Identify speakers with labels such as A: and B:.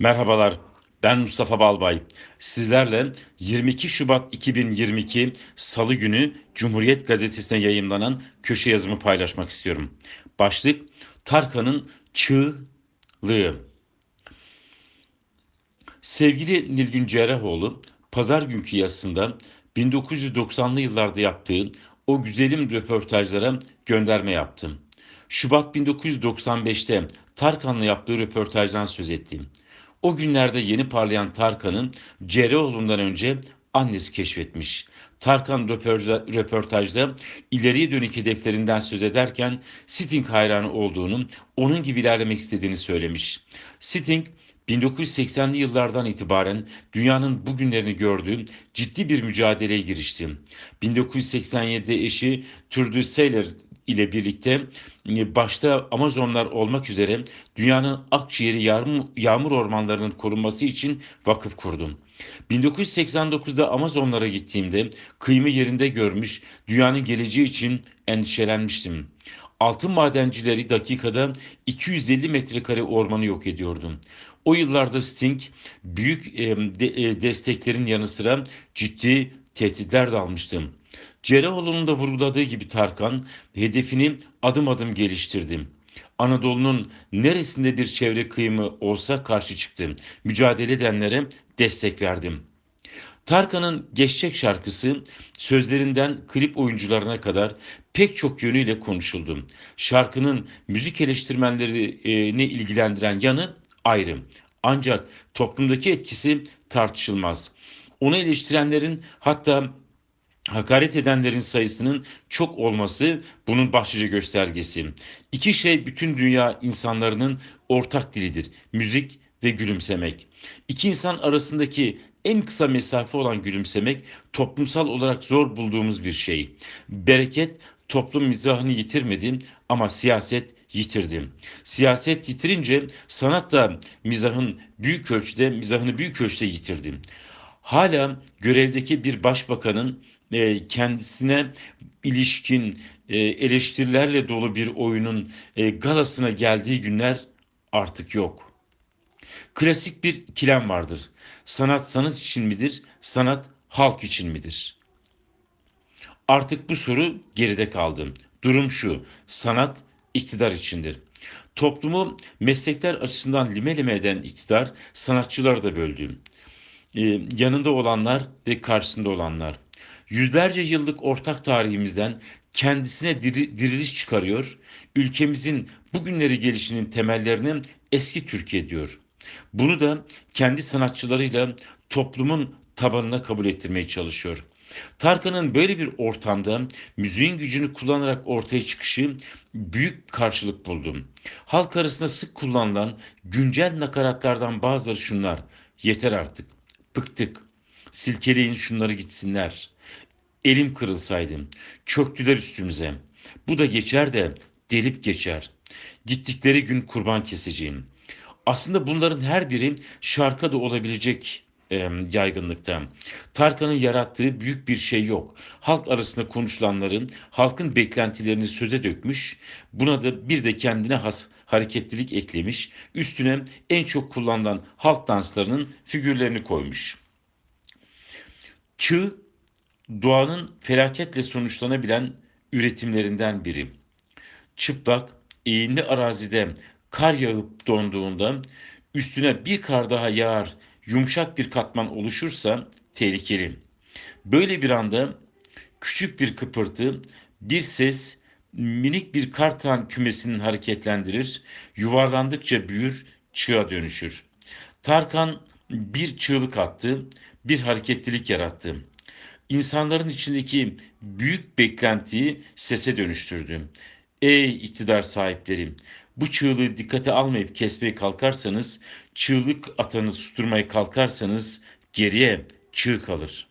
A: Merhabalar, ben Mustafa Balbay. Sizlerle 22 Şubat 2022 Salı günü Cumhuriyet Gazetesi'ne yayınlanan köşe yazımı paylaşmak istiyorum. Başlık Tarkan'ın çığlığı. Sevgili Nilgün Cerrahoğlu, pazar günkü yazısında 1990'lı yıllarda yaptığı o güzelim röportajlara gönderme yaptım. Şubat 1995'te Tarkan'la yaptığı röportajdan söz ettim. O günlerde yeni parlayan Tarkan'ın Cerrahoğlu'ndan önce annesi keşfetmiş. Tarkan röportajda ileriye dönük hedeflerinden söz ederken Sting hayranı olduğunu, onun gibi ilerlemek istediğini söylemiş. Sting 1980'li yıllardan itibaren dünyanın bugünlerini gördüğü ciddi bir mücadeleye girişti. 1987'de eşi Turdu Sailor ile birlikte e, başta Amazonlar olmak üzere dünyanın akciğeri yağmur, yağmur ormanlarının korunması için vakıf kurdum. 1989'da Amazonlara gittiğimde kıyımı yerinde görmüş, dünyanın geleceği için endişelenmiştim. Altın madencileri dakikada 250 metrekare ormanı yok ediyordum. O yıllarda Sting büyük e, de, e, desteklerin yanı sıra ciddi tehditler de almıştım. Cerrahoğlu'nun da vurguladığı gibi Tarkan hedefini adım adım geliştirdi. Anadolu'nun neresinde bir çevre kıyımı olsa karşı çıktım. Mücadele edenlere destek verdim. Tarkan'ın Geçecek şarkısı sözlerinden klip oyuncularına kadar pek çok yönüyle konuşuldu. Şarkının müzik eleştirmenlerini ilgilendiren yanı ayrı. Ancak toplumdaki etkisi tartışılmaz. Onu eleştirenlerin hatta hakaret edenlerin sayısının çok olması bunun başlıca göstergesi. İki şey bütün dünya insanlarının ortak dilidir. Müzik ve gülümsemek. İki insan arasındaki en kısa mesafe olan gülümsemek toplumsal olarak zor bulduğumuz bir şey. Bereket toplum mizahını yitirmedi ama siyaset yitirdi. Siyaset yitirince sanat da mizahın büyük ölçüde mizahını büyük ölçüde yitirdi. Hala görevdeki bir başbakanın e, kendisine ilişkin e, eleştirilerle dolu bir oyunun e, galasına geldiği günler artık yok. Klasik bir ikilem vardır. Sanat sanat için midir? Sanat halk için midir? Artık bu soru geride kaldı. Durum şu. Sanat iktidar içindir. Toplumu meslekler açısından lime lime eden iktidar sanatçıları da böldü. Ee, yanında olanlar ve karşısında olanlar. Yüzlerce yıllık ortak tarihimizden kendisine diri, diriliş çıkarıyor, ülkemizin bugünleri gelişinin temellerini eski Türkiye diyor. Bunu da kendi sanatçılarıyla toplumun tabanına kabul ettirmeye çalışıyor. Tarkan'ın böyle bir ortamda müziğin gücünü kullanarak ortaya çıkışı büyük karşılık buldu. Halk arasında sık kullanılan güncel nakaratlardan bazıları şunlar. Yeter artık. Bıktık. Silkeleyin şunları gitsinler. Elim kırılsaydım. Çöktüler üstümüze. Bu da geçer de delip geçer. Gittikleri gün kurban keseceğim. Aslında bunların her biri şarkı da olabilecek e, yaygınlıkta. Tarkan'ın yarattığı büyük bir şey yok. Halk arasında konuşulanların halkın beklentilerini söze dökmüş. Buna da bir de kendine has hareketlilik eklemiş. Üstüne en çok kullanılan halk danslarının figürlerini koymuş. Çığ doğanın felaketle sonuçlanabilen üretimlerinden biri. Çıplak, eğimli arazide kar yağıp donduğunda üstüne bir kar daha yağar, yumuşak bir katman oluşursa tehlikeli. Böyle bir anda küçük bir kıpırtı, bir ses minik bir kartan kümesini hareketlendirir, yuvarlandıkça büyür, çığa dönüşür. Tarkan bir çığlık attı, bir hareketlilik yarattı. İnsanların içindeki büyük beklentiyi sese dönüştürdü. Ey iktidar sahipleri, bu çığlığı dikkate almayıp kesmeye kalkarsanız, çığlık atanı susturmaya kalkarsanız geriye çığ kalır.